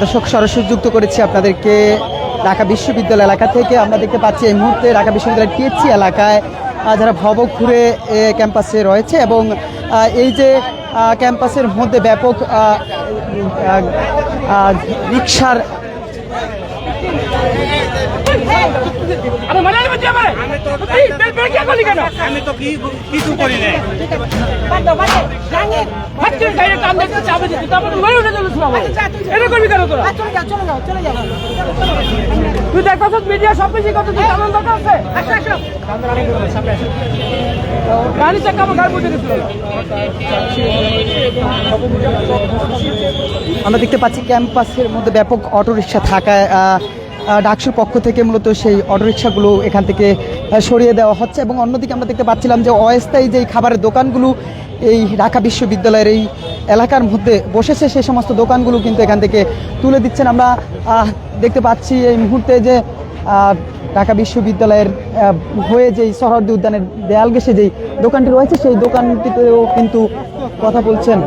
দর্শক সরাসরি যুক্ত করেছি আপনাদেরকে ঢাকা বিশ্ববিদ্যালয় এলাকা থেকে। আমরা দেখতে পাচ্ছি এই মুহূর্তে ঢাকা বিশ্ববিদ্যালয়ের টিএসসি এলাকায় যারা ভবঘুরে এ, ক্যাম্পাসে রয়েছে এবং এই যে ক্যাম্পাসের মধ্যে ব্যাপক রিক্সার আরে মানে আমি কি করলি কেন? আমি তো কি কিছু করি নাই। হাতকে ডাইরেক্ট কান দেখতে চাবে দিতে তারপর তুই মেরে উঠে চলে শোনাবো এটা করবি কেন তোরা? তুই দেখতেছ মিডিয়া সব কিছু কত তুই কারণ দরকার আছে গাড়ি চাকা আমার গাড়ি বুঝে দিছিল আমরা দেখতে পাচ্ছি ক্যাম্পাসের মধ্যে ব্যাপক অটোরিকশা থাকায় ডাকসুর পক্ষ থেকে মূলত সেই অটোরিকশাগুলো এখান থেকে সরিয়ে দেওয়া হচ্ছে এবং অন্যদিকে আমরা দেখতে পাচ্ছিলাম যে অস্থায়ী যেই খাবারের দোকানগুলো এই ঢাকা বিশ্ববিদ্যালয়ের এই এলাকার মধ্যে বসেছে, সেই সমস্ত দোকানগুলো কিন্তু এখান থেকে তুলে দিচ্ছেন। আমরা দেখতে পাচ্ছি এই মুহূর্তে যে ঢাকা বিশ্ববিদ্যালয়ের হয়ে যেই সহরদি উদ্যানের দেয়াল ঘেসে যেই দোকানটি রয়েছে, সেই দোকানটিতেও কিন্তু কথা বলছেন।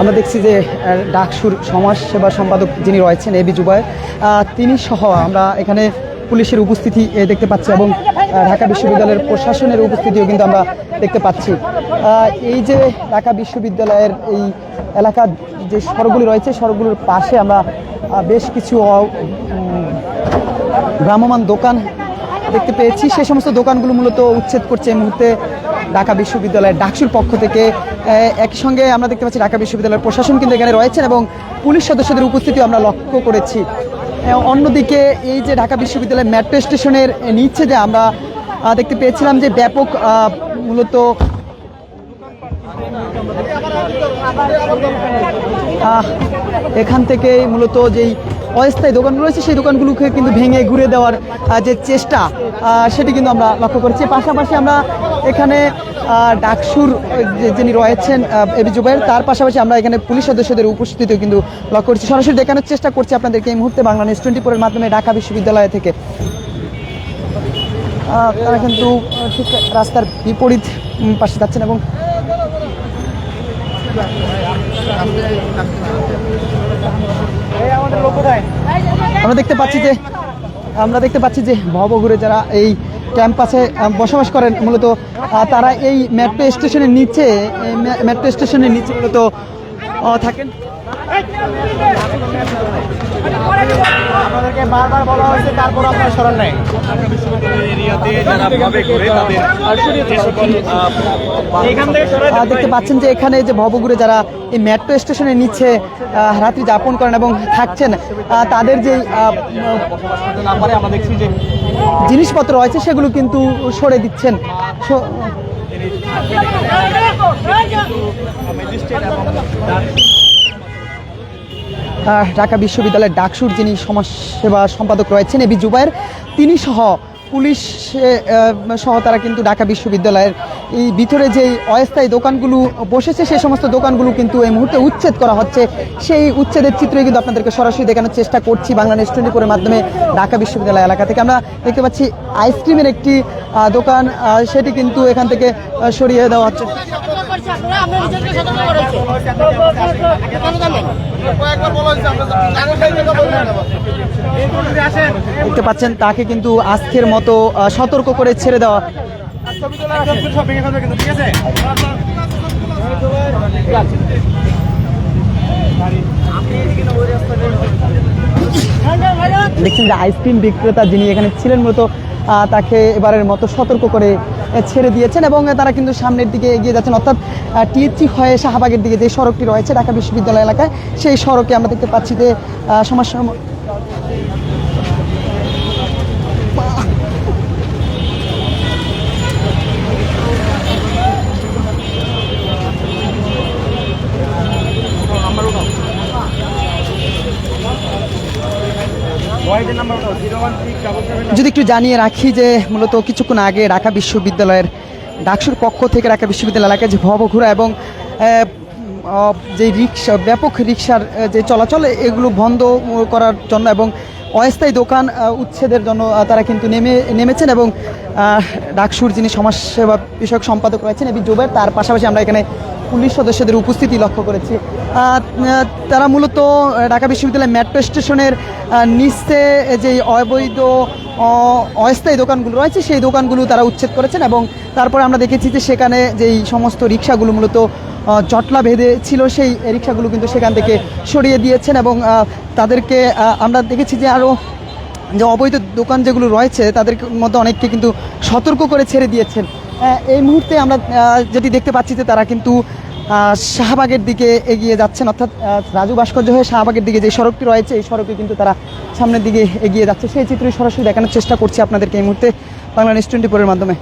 আমরা দেখছি যে ডাকসুর সমাজ সেবা সম্পাদক যিনি রয়েছেন এবি জুবাই তিনি সহ আমরা এখানে পুলিশের উপস্থিতি দেখতে পাচ্ছি এবং ঢাকা বিশ্ববিদ্যালয়ের প্রশাসনের উপস্থিতিও কিন্তু আমরা দেখতে পাচ্ছি। এই যে ঢাকা বিশ্ববিদ্যালয়ের এই এলাকার যে সড়কগুলি রয়েছে, সড়কগুলোর পাশে আমরা বেশ কিছু ভ্রাম্যমান দোকান দেখতে পেয়েছি। সেই সমস্ত দোকানগুলো মূলত উচ্ছেদ করছে এই মুহূর্তে ঢাকা বিশ্ববিদ্যালয়ের ডাকসুর পক্ষ থেকে। একই সঙ্গে আমরা দেখতে পাচ্ছি ঢাকা বিশ্ববিদ্যালয়ের প্রশাসন কিন্তু এখানে রয়েছেন এবং পুলিশ সদস্যদের উপস্থিতিও আমরা লক্ষ্য করেছি। অন্যদিকে এই যে ঢাকা বিশ্ববিদ্যালয়ের মেট্রো স্টেশনের নিচে যে আমরা দেখতে পেয়েছিলাম যে ব্যাপক মূলত এখান থেকে মূলত যেই অস্থায়ী দোকানগুলো রয়েছে, সেই দোকানগুলোকে কিন্তু ভেঙে ঘুরে দেওয়ার যে চেষ্টা সেটি কিন্তু আমরা লক্ষ্য করেছি। পাশাপাশি আমরা এখানে ডাকসুর যিনি রয়েছেন এবি জুবাইর, তার পাশাপাশি আমরা এখানে পুলিশ সদস্যদের উপস্থিতিও কিন্তু লক্ষ্য করছি। সরাসরি দেখানোর চেষ্টা করছি আপনাদেরকে এই মুহূর্তে বাংলা নিউজ টোয়েন্টি ফোরের মাধ্যমে ঢাকা বিশ্ববিদ্যালয় থেকে। তারা কিন্তু ঠিক রাস্তার বিপরীত পাশে যাচ্ছেন এবং আমরা দেখতে পাচ্ছি যে, আমরা দেখতে পাচ্ছি যে ভবঘুরে যারা এই ক্যাম্পাসে বসবাস করেন মূলত। তারা এই মেট্রো স্টেশনের নিচে মেট্রো স্টেশনের নিচে মূলত থাকেন। আপনাদেরকে বারবার বলা হয়েছে তারপর আপনারা সরান নাই। দেখতে পাচ্ছেন যে এখানে যে ভবঘুরে যারা এই মেট্রো স্টেশনের নিচে রাত্রি যাপন করেন এবং থাকছেন তাদের আমরা দেখছি যে জিনিসপত্র রয়েছে সেগুলো কিন্তু সরে দিচ্ছেন। ঢাকা বিশ্ববিদ্যালয়ের ডাকসুর যিনি সমাজসেবা সম্পাদক রয়েছেন এবি জুবায়ের তিনি সহ পুলিশ সহ তারা কিন্তু ঢাকা বিশ্ববিদ্যালয়ের এই ভিতরে যেই অস্থায়ী দোকানগুলো বসেছে সেই সমস্ত দোকানগুলো কিন্তু এই মুহূর্তে উচ্ছেদ করা হচ্ছে। সেই উচ্ছেদের চিত্রই কিন্তু আপনাদেরকে সরাসরি দেখানোর চেষ্টা করছি বাংলা নিউজ টোয়েন্টি মাধ্যমে ঢাকা বিশ্ববিদ্যালয় এলাকা থেকে। আমরা দেখতে পাচ্ছি আইসক্রিমের একটি দোকান সেটি কিন্তু এখান থেকে সরিয়ে দেওয়া হচ্ছে। দেখতে পাচ্ছেন, তাকে কিন্তু আজকের মতো সতর্ক করে ছেড়ে দেওয়া দেখছেন যে আইসক্রিম বিক্রেতা যিনি এখানে ছিলেন মূলত তাকে এবারের মতো সতর্ক করে ছেড়ে দিয়েছেন এবং তারা কিন্তু সামনের দিকে এগিয়ে যাচ্ছেন। অর্থাৎ টিএচি হয়ে শাহবাগের দিকে যে সড়কটি রয়েছে ঢাকা বিশ্ববিদ্যালয় এলাকায়, সেই সড়কে আমরা দেখতে পাচ্ছি যে সমাজ যদি একটু জানিয়ে রাখি যে মূলত কিছুক্ষণ আগে ঢাকা বিশ্ববিদ্যালয়ের ডাকসুর পক্ষ থেকে ঢাকা বিশ্ববিদ্যালয় এলাকায় যে ভবঘুরা এবং যে রিক্সা, ব্যাপক রিক্সার যে চলাচল, এগুলো বন্ধ করার জন্য এবং অস্থায়ী দোকান উচ্ছেদের জন্য তারা কিন্তু নেমে, নেমেছেন এবং ডাকসুর যিনি সমাজসেবা বিষয়ক সম্পাদক রয়েছেন এবি জুবের, তার পাশাপাশি আমরা এখানে পুলিশ সদস্যদের উপস্থিতি লক্ষ্য করেছি। তারা মূলত ঢাকা বিশ্ববিদ্যালয় মেট্রো স্টেশনের নিচে যে অবৈধ অস্থায়ী দোকানগুলো রয়েছে, সেই দোকানগুলো তারা উচ্ছেদ করেছেন এবং তারপরে আমরা দেখেছি যে সেখানে যেই সমস্ত রিক্সাগুলো মূলত জটলা বেঁধে ছিল, সেই রিক্সাগুলো কিন্তু সেখান থেকে সরিয়ে দিয়েছেন এবং তাদেরকে আমরা দেখেছি যে আরও যে অবৈধ দোকান যেগুলো রয়েছে, তাদের মধ্যে অনেককে কিন্তু সতর্ক করে ছেড়ে দিয়েছেন। এই মুহূর্তে আমরা যেটি দেখতে পাচ্ছি যে তারা কিন্তু শাহবাগের দিকে এগিয়ে যাচ্ছেন। অর্থাৎ রাজু ভাস্কর্য হয়ে শাহবাগের দিকে যে সড়কটি রয়েছে, এই সড়কে কিন্তু তারা সামনের দিকে এগিয়ে যাচ্ছে। সেই চিত্রই সরাসরি দেখানোর চেষ্টা করছি আপনাদেরকে এই মুহূর্তে বাংলা নিউজ টোয়েন্টি ফোরের মাধ্যমে।